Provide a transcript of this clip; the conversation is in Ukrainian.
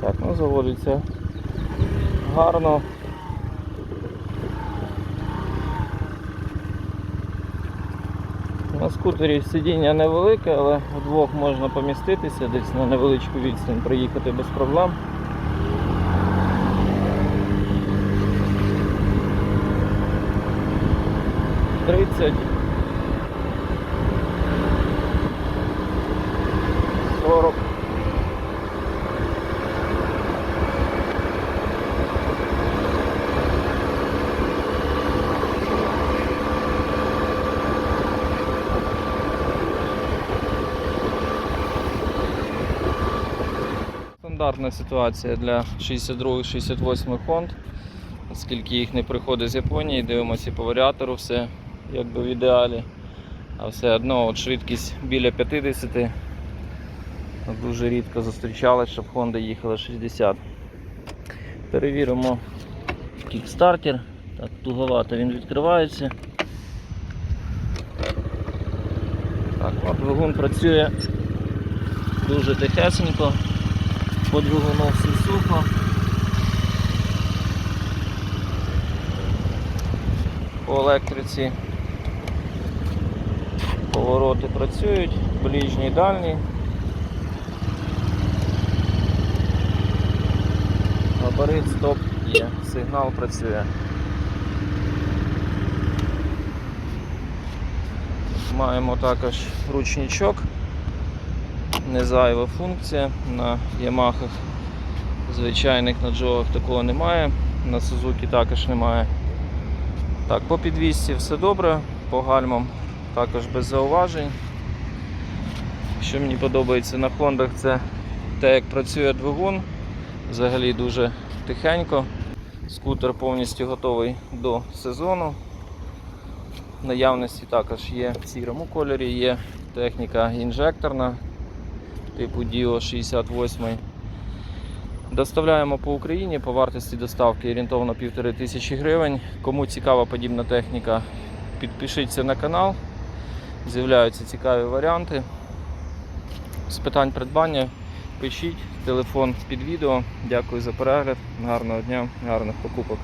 Так, ну заводиться гарно. На скутері сидіння невелике, але вдвох можна поміститися, десь на невеличку відстань проїхати без проблем. Тридцять. Сорок. Стандартна ситуація для 62-68 Хонд, оскільки їх не приходить з Японії, дивимося по варіатору, все якби в ідеалі. А все одно от швидкість біля 50. Дуже рідко зустрічалось, щоб Honda їхала 60. Перевіримо кікстартер. Так, туговато він відкривається. Так, двигун працює дуже тихесенько. По двигуну все сухо. По електриці повороти працюють, ближній дальній. Габарит, стоп є, сигнал працює. Маємо також ручничок, не зайва функція. На Ямахах звичайних на джогах такого немає, на Сузуки також немає. Так, по підвісці все добре, по гальмам також без зауважень. Що мені подобається на Хондах, це те, як працює двигун. Взагалі дуже тихенько. Скутер повністю готовий до сезону. Наявності також є в сірому кольорі, є техніка інжекторна типу Dio 68. Доставляємо по Україні по вартості доставки орієнтовно 1500 гривень. Кому цікава подібна техніка, підпишіться на канал. З'являються цікаві варіанти. З питань придбання пишіть, телефон під відео. Дякую за перегляд, гарного дня, гарних покупок.